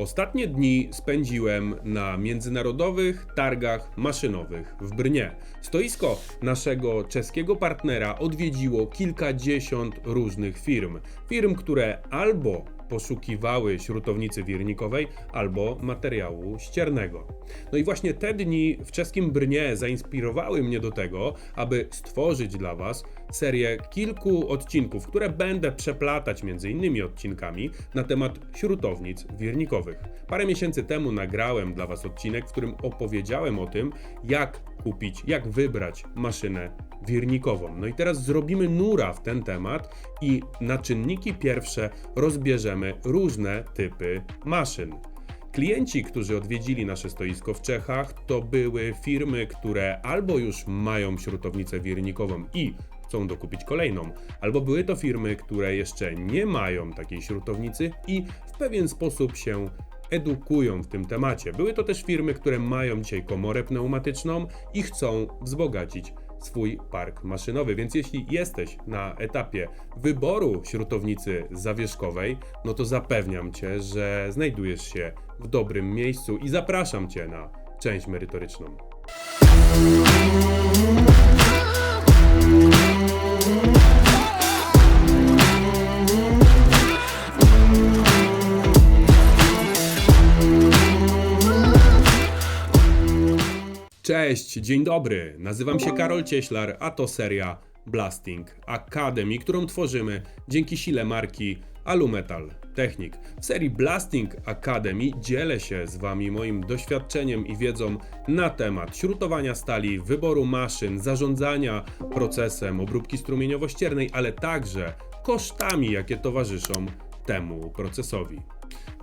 Ostatnie dni spędziłem na międzynarodowych targach maszynowych w Brnie. Stoisko naszego czeskiego partnera odwiedziło kilkadziesiąt różnych firm. Firm, które albo poszukiwały śrutownicy wirnikowej albo materiału ściernego. No i właśnie te dni w czeskim Brnie zainspirowały mnie do tego, aby stworzyć dla Was serię kilku odcinków, które będę przeplatać między innymi odcinkami na temat śrutownic wirnikowych. Parę miesięcy temu nagrałem dla Was odcinek, w którym opowiedziałem o tym, jak kupić, jak wybrać maszynę wirnikową. No i teraz zrobimy nura w ten temat i na czynniki pierwsze rozbierzemy różne typy maszyn. Klienci, którzy odwiedzili nasze stoisko w Czechach, to były firmy, które albo już mają śrutownicę wirnikową i chcą dokupić kolejną, albo były to firmy, które jeszcze nie mają takiej śrutownicy i w pewien sposób się edukują w tym temacie. Były to też firmy, które mają dzisiaj komorę pneumatyczną i chcą wzbogacić swój park maszynowy. Więc jeśli jesteś na etapie wyboru śrutownicy zawieszkowej, no to zapewniam cię, że znajdujesz się w dobrym miejscu i zapraszam cię na część merytoryczną. Cześć, dzień dobry. Nazywam się Karol Cieślar, a to seria Blasting Academy, którą tworzymy dzięki sile marki Alumetal Technik. W serii Blasting Academy dzielę się z Wami moim doświadczeniem i wiedzą na temat śrutowania stali, wyboru maszyn, zarządzania procesem obróbki strumieniowo-ściernej, ale także kosztami, jakie towarzyszą temu procesowi.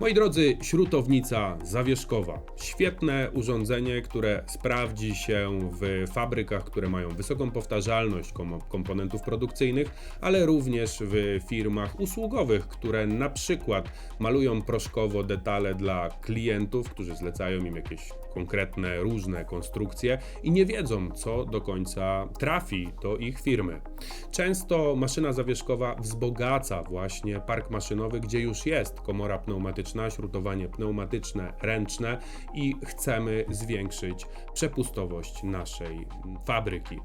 Moi drodzy, śrutownica zawieszkowa. Świetne urządzenie, które sprawdzi się w fabrykach, które mają wysoką powtarzalność kom- komponentów produkcyjnych, ale również w firmach usługowych, które na przykład malują proszkowo detale dla klientów, którzy zlecają im jakieś konkretne, różne konstrukcje i nie wiedzą, co do końca trafi do ich firmy. Często maszyna zawieszkowa wzbogaca właśnie park maszynowy, gdzie już jest komora pneumatyczna, śrutowanie pneumatyczne, ręczne i chcemy zwiększyć przepustowość naszej fabryki.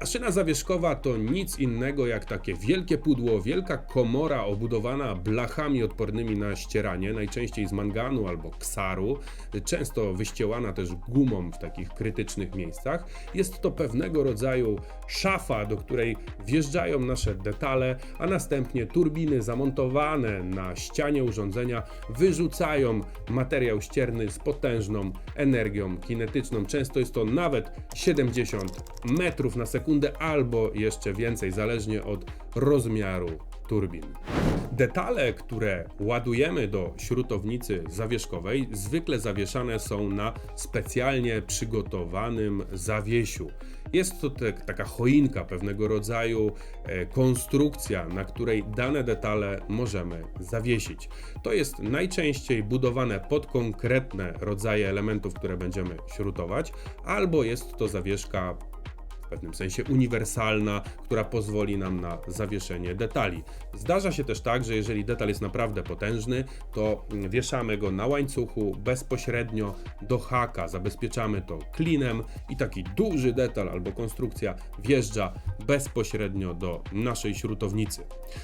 Maszyna zawieszkowa to nic innego jak takie wielkie pudło, wielka komora obudowana blachami odpornymi na ścieranie, najczęściej z manganu albo ksaru, często wyściełana też gumą w takich krytycznych miejscach. Jest to pewnego rodzaju szafa, do której wjeżdżają nasze detale, a następnie turbiny zamontowane na ścianie urządzenia wyrzucają materiał ścierny z potężną energią kinetyczną. Często jest to nawet 70 metrów na sekundę albo jeszcze więcej, zależnie od rozmiaru turbin. Detale, które ładujemy do śrutownicy zawieszkowej, zwykle zawieszane są na specjalnie przygotowanym zawiesiu. Jest to te, taka choinka, pewnego rodzaju e, konstrukcja, na której dane detale możemy zawiesić. To jest najczęściej budowane pod konkretne rodzaje elementów, które będziemy śrutować, albo jest to zawieszka pewnym sensie uniwersalna, która pozwoli nam na zawieszenie detali. Zdarza się też tak, że jeżeli detal jest naprawdę potężny, to wieszamy go na łańcuchu bezpośrednio do haka, zabezpieczamy to klinem i taki duży detal albo konstrukcja wjeżdża bezpośrednio do naszej śrutownicy.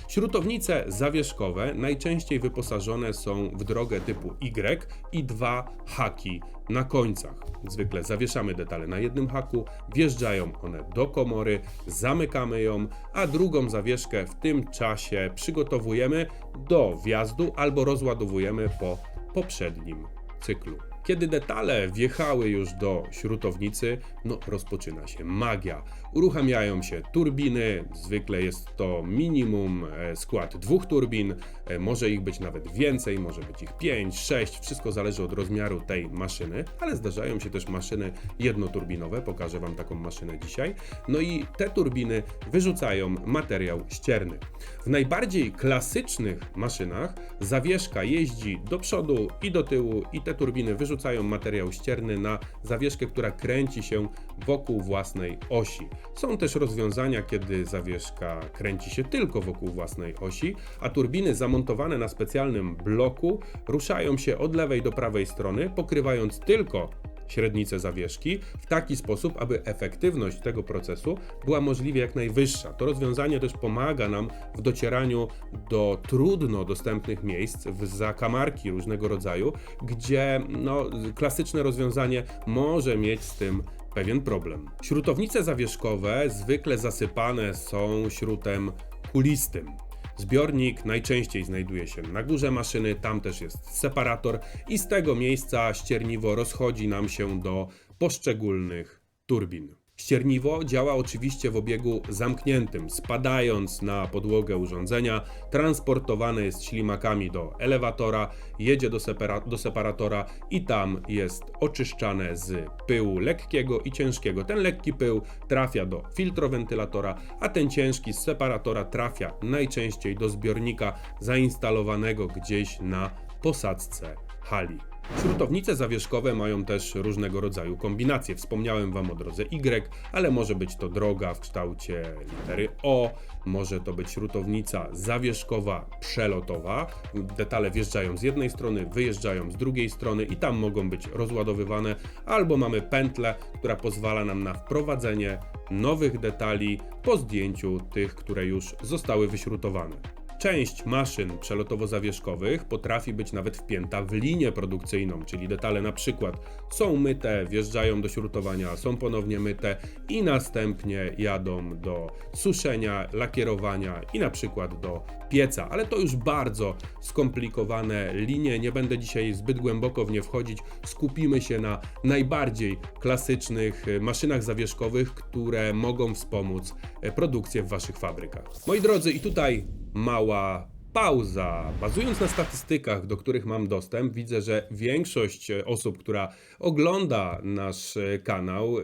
Śrutownice zawieszkowe najczęściej wyposażone są w drogę typu Y i dwa haki na końcach. Zwykle zawieszamy detale na jednym haku, wjeżdżają one do komory, zamykamy ją, a drugą zawieszkę w tym czasie przygotowujemy do wjazdu albo rozładowujemy po poprzednim cyklu. Kiedy detale wjechały już do śrutownicy, no rozpoczyna się magia. Uruchamiają się turbiny, zwykle jest to minimum e, skład dwóch turbin, e, może ich być nawet więcej, może być ich 5, 6, wszystko zależy od rozmiaru tej maszyny, ale zdarzają się też maszyny jednoturbinowe, pokażę Wam taką maszynę dzisiaj. No i te turbiny wyrzucają materiał ścierny. W najbardziej klasycznych maszynach zawieszka jeździ do przodu i do tyłu i te turbiny wyrzucają przerzucają materiał ścierny na zawieszkę, która kręci się wokół własnej osi. Są też rozwiązania, kiedy zawieszka kręci się tylko wokół własnej osi, a turbiny zamontowane na specjalnym bloku ruszają się od lewej do prawej strony, pokrywając tylko średnicę zawieszki w taki sposób, aby efektywność tego procesu była możliwie jak najwyższa. To rozwiązanie też pomaga nam w docieraniu do trudno dostępnych miejsc, w zakamarki różnego rodzaju, gdzie no, klasyczne rozwiązanie może mieć z tym pewien problem. Śrutownice zawieszkowe zwykle zasypane są śrutem kulistym. Zbiornik najczęściej znajduje się na górze maszyny, tam też jest separator i z tego miejsca ścierniwo rozchodzi nam się do poszczególnych turbin. Ścierniwo działa oczywiście w obiegu zamkniętym, spadając na podłogę urządzenia, transportowane jest ślimakami do elewatora, jedzie do, separa- do separatora i tam jest oczyszczane z pyłu lekkiego i ciężkiego. Ten lekki pył trafia do filtrowentylatora, a ten ciężki z separatora trafia najczęściej do zbiornika zainstalowanego gdzieś na posadzce hali. Śrutownice zawieszkowe mają też różnego rodzaju kombinacje. Wspomniałem Wam o drodze Y, ale może być to droga w kształcie litery O, może to być śrutownica zawieszkowa przelotowa. Detale wjeżdżają z jednej strony, wyjeżdżają z drugiej strony i tam mogą być rozładowywane, albo mamy pętlę, która pozwala nam na wprowadzenie nowych detali po zdjęciu tych, które już zostały wyśrutowane. Część maszyn przelotowo-zawieszkowych potrafi być nawet wpięta w linię produkcyjną, czyli detale na przykład są myte, wjeżdżają do śrutowania, są ponownie myte i następnie jadą do suszenia, lakierowania i na przykład do pieca, ale to już bardzo skomplikowane linie, nie będę dzisiaj zbyt głęboko w nie wchodzić, skupimy się na najbardziej klasycznych e, maszynach zawieszkowych, które mogą wspomóc e, produkcję w Waszych fabrykach. Moi drodzy, i tutaj mała pauza. Bazując na statystykach, do których mam dostęp, widzę, że większość e, osób, która ogląda nasz e, kanał, e,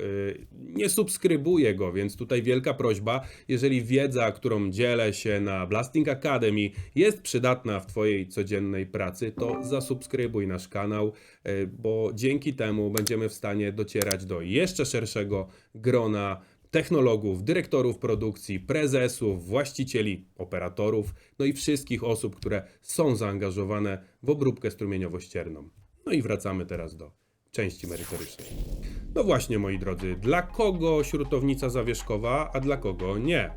nie subskrybuje go, więc tutaj wielka prośba, jeżeli wiedza, którą dzielę się na Blasting Academy jest przydatna w Twojej codziennej pracy, to zasubskrybuj nasz kanał, bo dzięki temu będziemy w stanie docierać do jeszcze szerszego grona technologów, dyrektorów produkcji, prezesów, właścicieli, operatorów, no i wszystkich osób, które są zaangażowane w obróbkę strumieniowo-ścierną. No i wracamy teraz do części merytorycznej. No właśnie, moi drodzy, dla kogo śrutownica zawieszkowa, a dla kogo nie?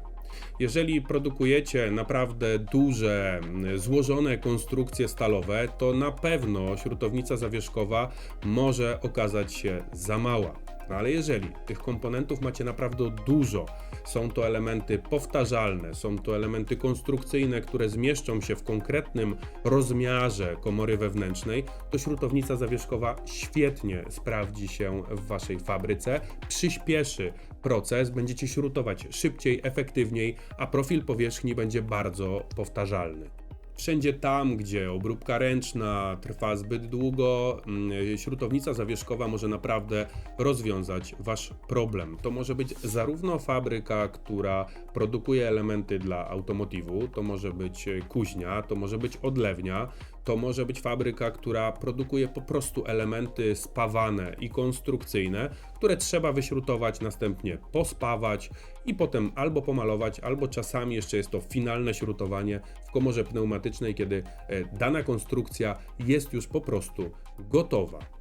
Jeżeli produkujecie naprawdę duże, złożone konstrukcje stalowe, to na pewno śrutownica zawieszkowa może okazać się za mała. No ale jeżeli tych komponentów macie naprawdę dużo, są to elementy powtarzalne, są to elementy konstrukcyjne, które zmieszczą się w konkretnym rozmiarze komory wewnętrznej, to śrutownica zawieszkowa świetnie sprawdzi się w waszej fabryce, przyspieszy proces, będziecie śrutować szybciej, efektywniej, a profil powierzchni będzie bardzo powtarzalny. Wszędzie tam, gdzie obróbka ręczna trwa zbyt długo, mm, śrutownica zawieszkowa może naprawdę rozwiązać Wasz problem. To może być zarówno fabryka, która produkuje elementy dla automotywu, to może być kuźnia, to może być odlewnia, to może być fabryka, która produkuje po prostu elementy spawane i konstrukcyjne, które trzeba wyśrutować, następnie pospawać i potem albo pomalować, albo czasami jeszcze jest to finalne śrutowanie w komorze pneumatycznej, kiedy e, dana konstrukcja jest już po prostu gotowa.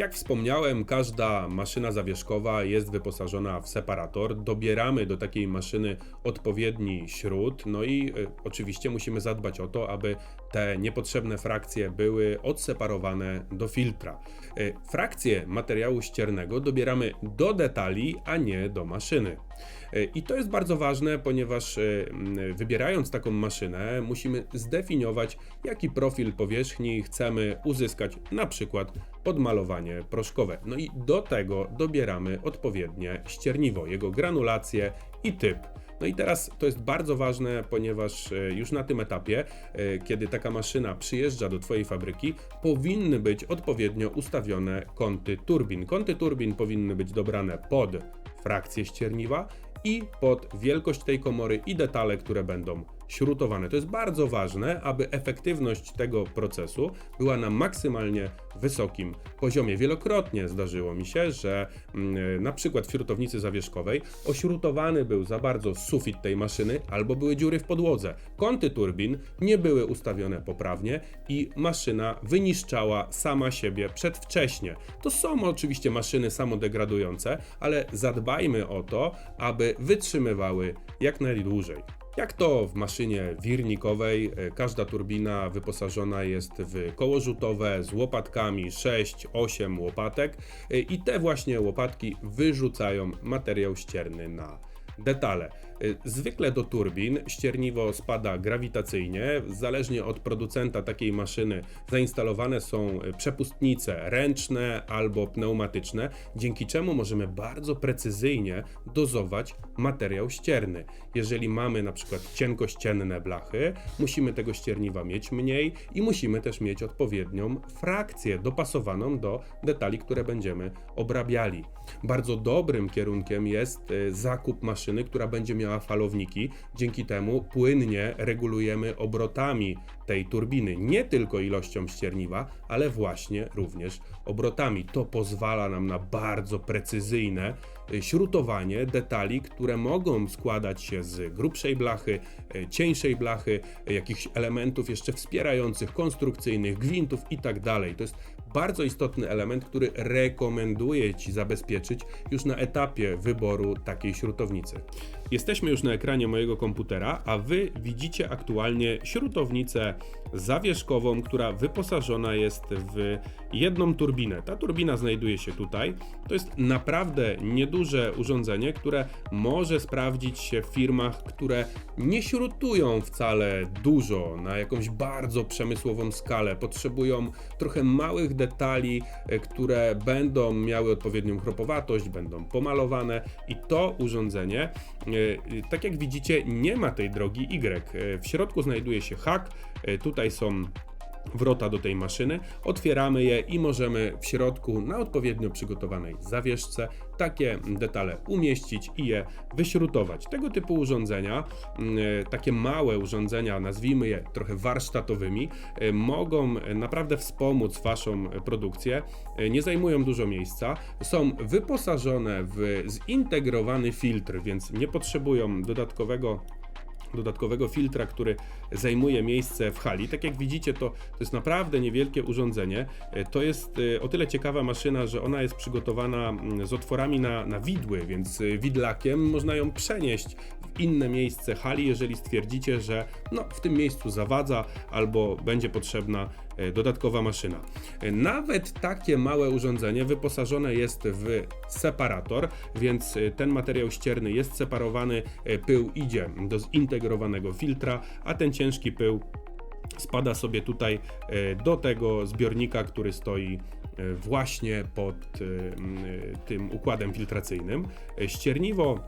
Jak wspomniałem, każda maszyna zawieszkowa jest wyposażona w separator. Dobieramy do takiej maszyny odpowiedni śrut, no i y, oczywiście musimy zadbać o to, aby te niepotrzebne frakcje były odseparowane do filtra. Y, frakcje materiału ściernego dobieramy do detali, a nie do maszyny. Y, I to jest bardzo ważne, ponieważ wybierając taką maszynę, musimy zdefiniować, jaki profil powierzchni chcemy uzyskać, na przykład podmalowanie proszkowe. No i do tego dobieramy odpowiednie ścierniwo, jego granulację i typ. No i teraz to jest bardzo ważne, ponieważ e, już na tym etapie, e, kiedy taka maszyna przyjeżdża do Twojej fabryki, powinny być odpowiednio ustawione kąty turbin. Kąty turbin powinny być dobrane pod frakcję ścierniwa i pod wielkość tej komory i detale, które będą śrutowane. To jest bardzo ważne, aby efektywność tego procesu była na maksymalnie wysokim poziomie. Wielokrotnie zdarzyło mi się, że mm, na przykład w śrutownicy zawieszkowej ośrutowany był za bardzo sufit tej maszyny albo były dziury w podłodze. Kąty turbin nie były ustawione poprawnie i maszyna wyniszczała sama siebie przedwcześnie. To są oczywiście maszyny samodegradujące, ale zadbajmy o to, aby wytrzymywały jak najdłużej. Jak to w maszynie wirnikowej, e, każda turbina wyposażona jest w koło rzutowe z łopatkami 6-8 łopatek e, i te właśnie łopatki wyrzucają materiał ścierny na detale. Y, Zwykle do turbin ścierniwo spada grawitacyjnie. Zależnie od producenta takiej maszyny zainstalowane są y, przepustnice ręczne albo pneumatyczne, dzięki czemu możemy bardzo precyzyjnie dozować materiał ścierny. Jeżeli mamy na przykład cienkościenne blachy, musimy tego ścierniwa mieć mniej i musimy też mieć odpowiednią frakcję dopasowaną do detali, które będziemy obrabiali. Bardzo dobrym kierunkiem jest y, zakup maszyny, która będzie miała falowniki. Dzięki temu płynnie regulujemy obrotami tej turbiny, nie tylko ilością ścierniwa, ale właśnie również obrotami. To pozwala nam na bardzo precyzyjne y, śrutowanie detali, które mogą składać się z grubszej blachy, y, cieńszej blachy, y, jakichś elementów jeszcze wspierających, konstrukcyjnych, gwintów itd. To jest bardzo istotny element, który rekomenduję Ci zabezpieczyć już na etapie wyboru takiej śrutownicy. Jesteśmy już na ekranie mojego komputera, a Wy widzicie aktualnie śrutownicę zawieszkową, która wyposażona jest w jedną turbinę. Ta turbina znajduje się tutaj. To jest naprawdę nieduże urządzenie, które może sprawdzić się w firmach, które nie śrutują wcale dużo na jakąś bardzo przemysłową skalę. Potrzebują trochę małych detali, e, które będą miały odpowiednią chropowatość, będą pomalowane i to urządzenie, e, tak jak widzicie, nie ma tej drogi Y. E, W środku znajduje się hak, e, tutaj są wrota do tej maszyny, otwieramy je i możemy w środku na odpowiednio przygotowanej zawieszce takie detale umieścić i je wyśrutować. Tego typu urządzenia, mm, e, takie małe urządzenia, nazwijmy je trochę warsztatowymi, e, mogą naprawdę wspomóc Waszą produkcję, e, nie zajmują dużo miejsca, są wyposażone w zintegrowany filtr, więc nie potrzebują dodatkowego dodatkowego filtra, który zajmuje miejsce w hali. Tak jak widzicie, to, to jest naprawdę niewielkie urządzenie. E, To jest e, o tyle ciekawa maszyna, że ona jest przygotowana mm, z otworami na, na widły, więc e, widlakiem można ją przenieść w inne miejsce hali, jeżeli stwierdzicie, że no, w tym miejscu zawadza albo będzie potrzebna dodatkowa maszyna. E, Nawet takie małe urządzenie wyposażone jest w separator, więc e, ten materiał ścierny jest separowany, e, pył idzie do zintegrowanego filtra, a ten ciężki pył spada sobie tutaj e, do tego zbiornika, który stoi e, właśnie pod e, e, tym układem filtracyjnym. E, Ścierniwo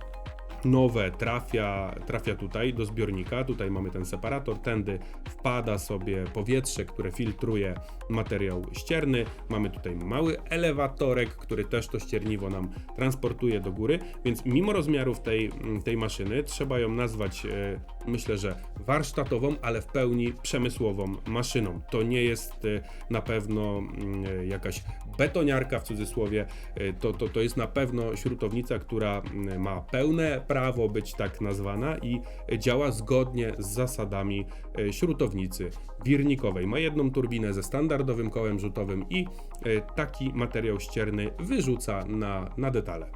nowe trafia, trafia tutaj do zbiornika. Tutaj mamy ten separator, tędy wpada sobie powietrze, które filtruje materiał ścierny. Mamy tutaj mały elewatorek, który też to ścierniwo nam transportuje do góry, więc mimo rozmiarów tej, tej maszyny trzeba ją nazwać, e, myślę, że warsztatową, ale w pełni przemysłową maszyną. To nie jest e, na pewno mm, e, jakaś betoniarka w cudzysłowie, e, to, to, to jest na pewno śrutownica, która ma pełne prawo być tak nazwana i działa zgodnie z zasadami e, śrutownicy wirnikowej. Ma jedną turbinę ze standardowym kołem rzutowym i e, taki materiał ścierny wyrzuca na, na detale.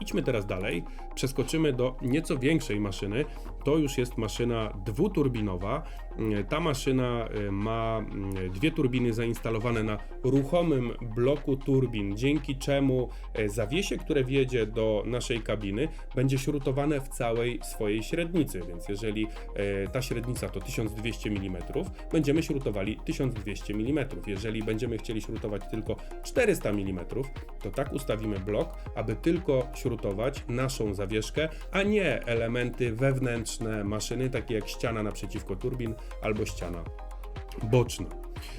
Idźmy teraz dalej, przeskoczymy do nieco większej maszyny. To już jest maszyna dwuturbinowa. Mm, Ta maszyna y, ma mm, dwie turbiny zainstalowane na ruchomym bloku turbin, dzięki czemu e, zawiesie, które wjedzie do naszej kabiny, będzie śrutowane w całej swojej średnicy. Więc jeżeli e, ta średnica to 1200 mm, będziemy śrutowali 1200 mm. Jeżeli będziemy chcieli śrutować tylko 400 mm, to tak ustawimy blok, aby tylko śrutować naszą zawieszkę, a nie elementy wewnętrzne maszyny, takie jak ściana naprzeciwko turbin albo ściana boczna.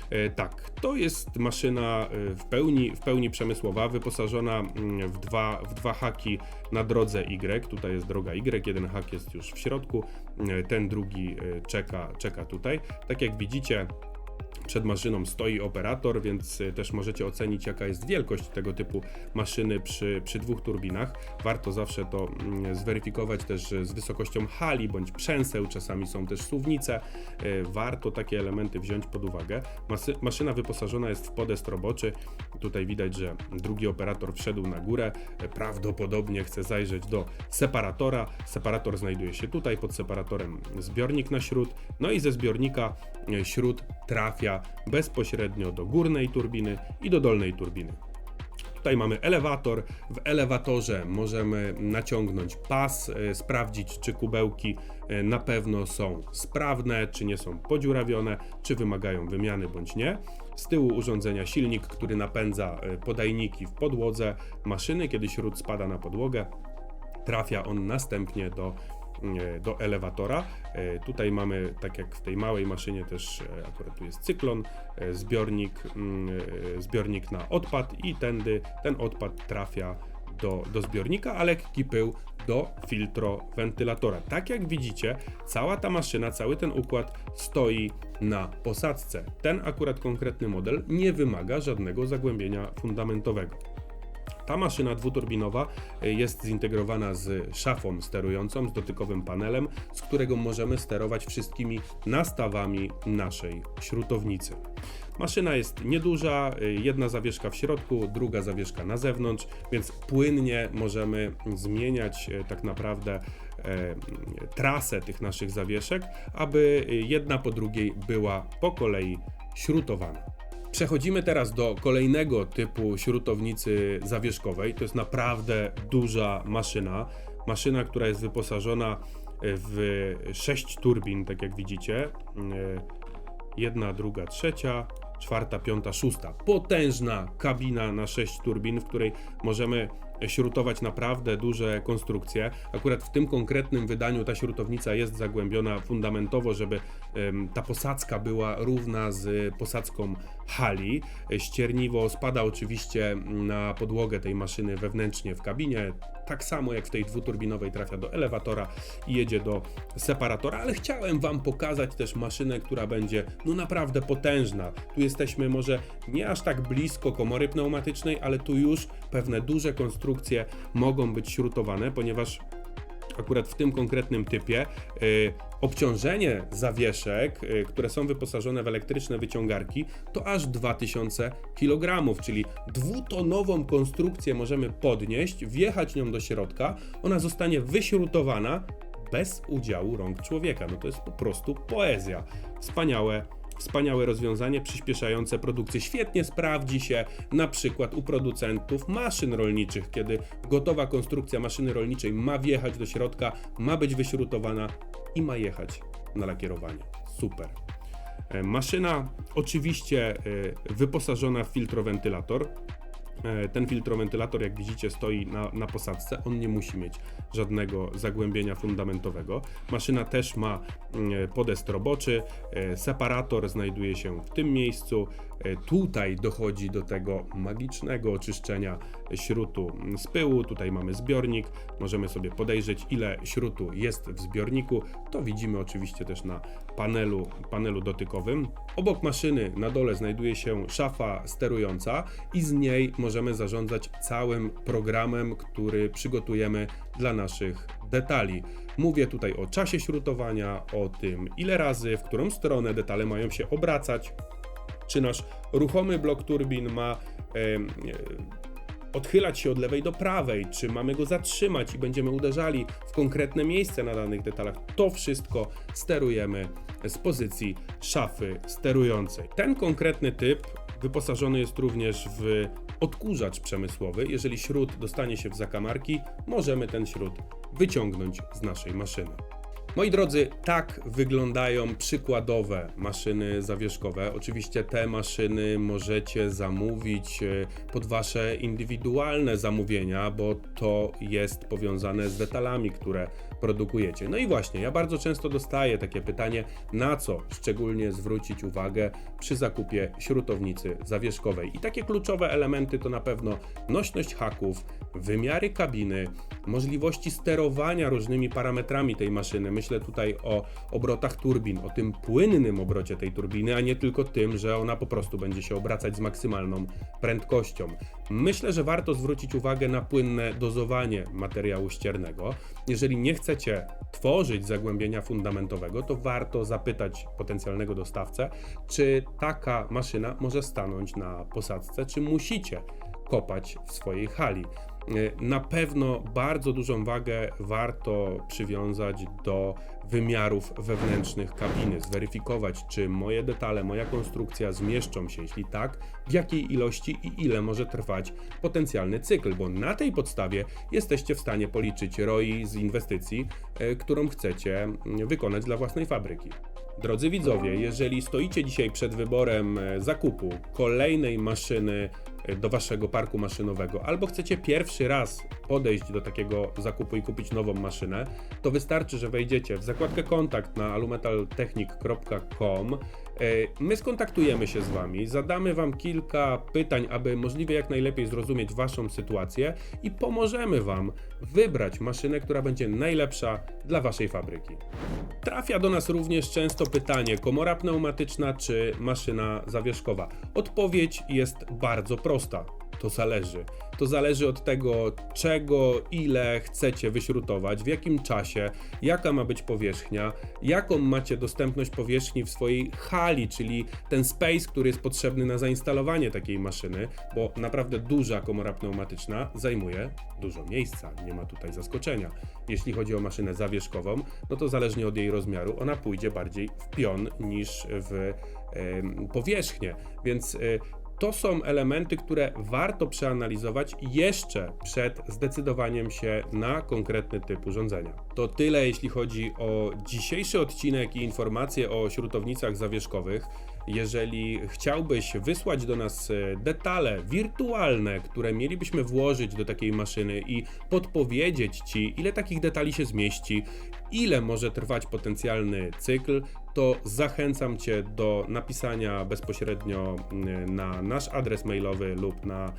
E, Tak, to jest maszyna e, w pełni, w pełni przemysłowa, wyposażona mm, w dwa, w dwa haki na drodze Y. Tutaj jest droga Y, jeden hak jest już w środku, e, ten drugi czeka, czeka tutaj. Tak jak widzicie, przed maszyną stoi operator, więc y, też możecie ocenić, jaka jest wielkość tego typu maszyny przy, przy dwóch turbinach. Warto zawsze to mm, zweryfikować też y, z wysokością hali bądź przęseł, czasami są też suwnice. Y, Warto takie elementy wziąć pod uwagę. Masy, maszyna wyposażona jest w podest roboczy. Tutaj widać, że drugi operator wszedł na górę. E, Prawdopodobnie chce zajrzeć do separatora. Separator znajduje się tutaj, pod separatorem zbiornik na śród. No i ze zbiornika e, śród trafia bezpośrednio do górnej turbiny i do dolnej turbiny. Tutaj mamy elewator. W elewatorze możemy naciągnąć pas, e, sprawdzić, czy kubełki e, na pewno są sprawne, czy nie są podziurawione, czy wymagają wymiany bądź nie. Z tyłu urządzenia silnik, który napędza e, podajniki w podłodze maszyny, kiedy śród spada na podłogę. Trafia on następnie do do elewatora. E, Tutaj mamy, tak jak w tej małej maszynie, też e, akurat tu jest cyklon, e, zbiornik, mm, e, zbiornik na odpad i tędy ten odpad trafia do, do zbiornika, a lekki pył do filtrowentylatora. Tak jak widzicie, cała ta maszyna, cały ten układ stoi na posadzce. Ten akurat konkretny model nie wymaga żadnego zagłębienia fundamentowego. Ta maszyna dwuturbinowa y, jest zintegrowana z szafą sterującą, z dotykowym panelem, z którego możemy sterować wszystkimi nastawami naszej śrutownicy. Maszyna jest nieduża, y, jedna zawieszka w środku, druga zawieszka na zewnątrz, więc płynnie możemy zmieniać y, tak naprawdę e, trasę tych naszych zawieszek, aby jedna po drugiej była po kolei śrutowana. Przechodzimy teraz do kolejnego typu śrutownicy zawieszkowej. To jest naprawdę duża maszyna. Maszyna, która jest wyposażona w 6 turbin, tak jak widzicie. E, Jedna, druga, trzecia, czwarta, piąta, szósta. Potężna kabina na 6 turbin, w której możemy śrutować naprawdę duże konstrukcje. Akurat w tym konkretnym wydaniu ta śrutownica jest zagłębiona fundamentowo, żeby ta posadzka była równa z posadzką hali. Ścierniwo spada oczywiście na podłogę tej maszyny wewnętrznie w kabinie, tak samo jak w tej dwuturbinowej trafia do elewatora i jedzie do separatora, ale chciałem Wam pokazać też maszynę, która będzie no naprawdę potężna. Tu jesteśmy może nie aż tak blisko komory pneumatycznej, ale tu już pewne duże konstrukcje mogą być śrutowane, ponieważ akurat w tym konkretnym typie y, obciążenie zawieszek, y, które są wyposażone w elektryczne wyciągarki, to aż 2000 kg, czyli dwutonową konstrukcję możemy podnieść, wjechać nią do środka, ona zostanie wyśrutowana bez udziału rąk człowieka. No to jest po prostu poezja. Wspaniałe Wspaniałe rozwiązanie przyspieszające produkcję. Świetnie sprawdzi się na przykład u producentów maszyn rolniczych, kiedy gotowa konstrukcja maszyny rolniczej ma wjechać do środka, ma być wyśrutowana i ma jechać na lakierowanie. Super. E, Maszyna oczywiście e, wyposażona w filtrowentylator. E, Ten filtrowentylator, jak widzicie, stoi na, na posadzce. On nie musi mieć żadnego zagłębienia fundamentowego. Maszyna też ma mm, podest roboczy. e, Separator znajduje się w tym miejscu. E, Tutaj dochodzi do tego magicznego oczyszczenia śrutu z pyłu. Tutaj mamy zbiornik. Możemy sobie podejrzeć, ile śrutu jest w zbiorniku. To widzimy oczywiście też na panelu, panelu dotykowym. Obok maszyny na dole znajduje się szafa sterująca i z niej możemy zarządzać całym programem, który przygotujemy dla naszych detali. Mówię tutaj o czasie śrutowania, o tym ile razy, w którą stronę detale mają się obracać, czy nasz ruchomy blok turbin ma e, odchylać się od lewej do prawej, czy mamy go zatrzymać i będziemy uderzali w konkretne miejsce na danych detalach. To wszystko sterujemy z pozycji szafy sterującej. Ten konkretny typ wyposażony jest również w odkurzacz przemysłowy. Jeżeli śrut dostanie się w zakamarki, możemy ten śrut wyciągnąć z naszej maszyny. Moi drodzy, tak wyglądają przykładowe maszyny zawieszkowe. Oczywiście te maszyny możecie zamówić e, pod wasze indywidualne zamówienia, bo to jest powiązane z detalami, które produkujecie. No i właśnie, ja bardzo często dostaję takie pytanie, na co szczególnie zwrócić uwagę przy zakupie śrutownicy zawieszkowej. I takie kluczowe elementy to na pewno nośność haków, wymiary kabiny, możliwości sterowania różnymi parametrami tej maszyny. Myślę tutaj o obrotach turbin, o tym płynnym obrocie tej turbiny, a nie tylko tym, że ona po prostu będzie się obracać z maksymalną prędkością. Myślę, że warto zwrócić uwagę na płynne dozowanie materiału ściernego. Jeżeli nie chcecie tworzyć zagłębienia fundamentowego, to warto zapytać potencjalnego dostawcę, czy taka maszyna może stanąć na posadzce, czy musicie kopać w swojej hali. Na pewno bardzo dużą wagę warto przywiązać do wymiarów wewnętrznych kabiny, zweryfikować, czy moje detale, moja konstrukcja zmieszczą się, jeśli tak, w jakiej ilości i ile może trwać potencjalny cykl, bo na tej podstawie jesteście w stanie policzyć ROI z inwestycji, e, którą chcecie mm, wykonać dla własnej fabryki. Drodzy widzowie, jeżeli stoicie dzisiaj przed wyborem e, zakupu kolejnej maszyny do waszego parku maszynowego, albo chcecie pierwszy raz podejść do takiego zakupu i kupić nową maszynę, to wystarczy, że wejdziecie w zakładkę kontakt na alumetaltechnik.com. E, My skontaktujemy się z Wami, zadamy Wam kilka pytań, aby możliwie jak najlepiej zrozumieć Waszą sytuację i pomożemy Wam wybrać maszynę, która będzie najlepsza dla Waszej fabryki. Trafia do nas również często pytanie: komora pneumatyczna czy maszyna zawieszkowa? Odpowiedź jest bardzo prosta. To zależy. To zależy od tego, czego, ile chcecie wyśrutować, w jakim czasie, jaka ma być powierzchnia, jaką macie dostępność powierzchni w swojej hali, czyli ten space, który jest potrzebny na zainstalowanie takiej maszyny, bo naprawdę duża komora pneumatyczna zajmuje dużo miejsca. Nie ma tutaj zaskoczenia. Jeśli chodzi o maszynę zawieszkową, no to zależnie od jej rozmiaru, ona pójdzie bardziej w pion niż w powierzchnię. Więc y, to są elementy, które warto przeanalizować jeszcze przed zdecydowaniem się na konkretny typ urządzenia. To tyle, jeśli chodzi o dzisiejszy odcinek i informacje o śrutownicach zawieszkowych. Jeżeli chciałbyś wysłać do nas e, detale wirtualne, które mielibyśmy włożyć do takiej maszyny i podpowiedzieć Ci, ile takich detali się zmieści, ile może trwać potencjalny cykl, to zachęcam Cię do napisania bezpośrednio mm, na nasz adres mailowy lub na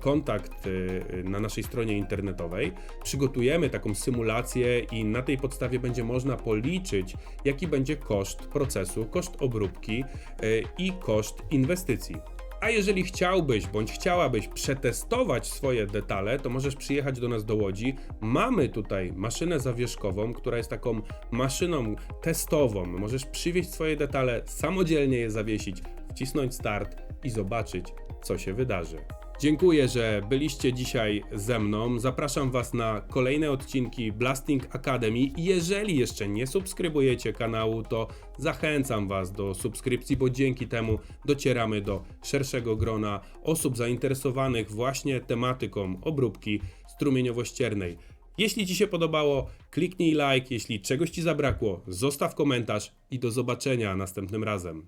kontakt y, na naszej stronie internetowej. Przygotujemy taką symulację i na tej podstawie będzie można policzyć, jaki będzie koszt procesu, koszt obróbki y, i koszt inwestycji. A jeżeli chciałbyś bądź chciałabyś przetestować swoje detale, to możesz przyjechać do nas do Łodzi. Mamy tutaj maszynę zawieszkową, która jest taką maszyną testową. Możesz przywieźć swoje detale, samodzielnie je zawiesić, wcisnąć start i zobaczyć, co się wydarzy. Dziękuję, że byliście dzisiaj ze mną. Zapraszam Was na kolejne odcinki Blasting Academy. Jeżeli jeszcze nie subskrybujecie kanału, to zachęcam Was do subskrypcji, bo dzięki temu docieramy do szerszego grona osób zainteresowanych właśnie tematyką obróbki strumieniowo-ściernej. Jeśli Ci się podobało, kliknij like, jeśli czegoś Ci zabrakło, zostaw komentarz i do zobaczenia następnym razem.